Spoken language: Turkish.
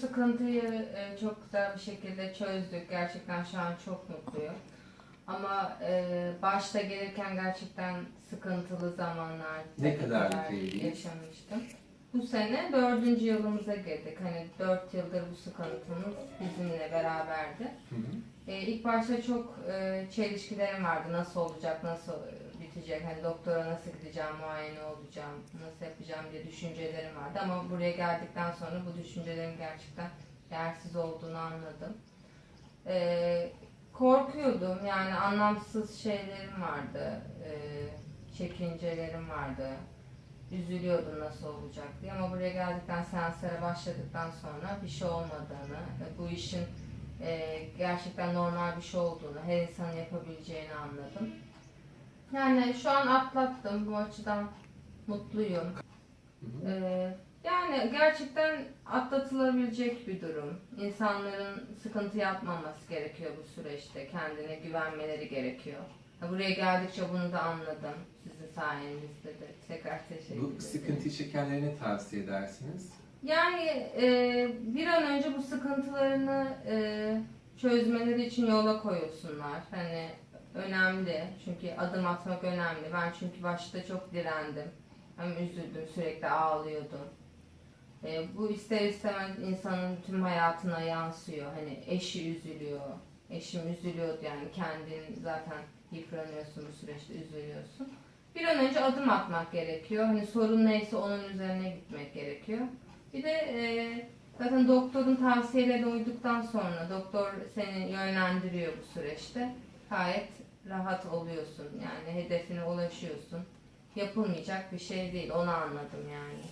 sıkıntıyı e, çok güzel bir şekilde çözdük. Gerçekten şu an çok mutluyum. Ama e, başta gelirken gerçekten sıkıntılı zamanlar Ne kadar kadar değiliz? yaşamıştım. Bu sene dördüncü yılımıza girdik. Hani dört yıldır bu sıkıntımız bizimle beraberdi. Hı hı. E, ilk başta çok e, çelişkilerim vardı. Nasıl olacak, nasıl bitecek, hani doktora nasıl gideceğim, muayene olacağım, nasıl yapacağım diye düşüncelerim vardı. Ama buraya geldikten sonra bu düşüncelerin gerçekten yersiz olduğunu anladım. E, korkuyordum, yani anlamsız şeylerim vardı, e, çekincelerim vardı. Üzülüyordum nasıl olacak diye ama buraya geldikten seanslara başladıktan sonra bir şey olmadığını, bu işin e, gerçekten normal bir şey olduğunu, her insanın yapabileceğini anladım. Yani şu an atlattım, bu açıdan mutluyum. Hı hı. E, yani gerçekten atlatılabilecek bir durum. İnsanların sıkıntı yapmaması gerekiyor bu süreçte, kendine güvenmeleri gerekiyor. Buraya geldikçe bunu da anladım. Sizin sayenizde de tekrar teşekkür ederim. Bu sıkıntı çekenlerine tavsiye edersiniz. Yani e, bir an önce bu sıkıntılarını e, çözmeleri için yola koyulsunlar. Hani önemli çünkü adım atmak önemli. Ben çünkü başta çok direndim. Hem üzüldüm, sürekli ağlıyordum. E, bu ister istemez insanın tüm hayatına yansıyor. Hani eşi üzülüyor, eşim üzülüyordu yani kendin zaten yıpranıyorsun bu süreçte üzülüyorsun. Bir an önce adım atmak gerekiyor. Hani sorun neyse onun üzerine gitmek gerekiyor. Bir de e, zaten doktorun tavsiyelerine uyduktan sonra doktor seni yönlendiriyor bu süreçte. Gayet rahat oluyorsun yani hedefine ulaşıyorsun. Yapılmayacak bir şey değil onu anladım yani.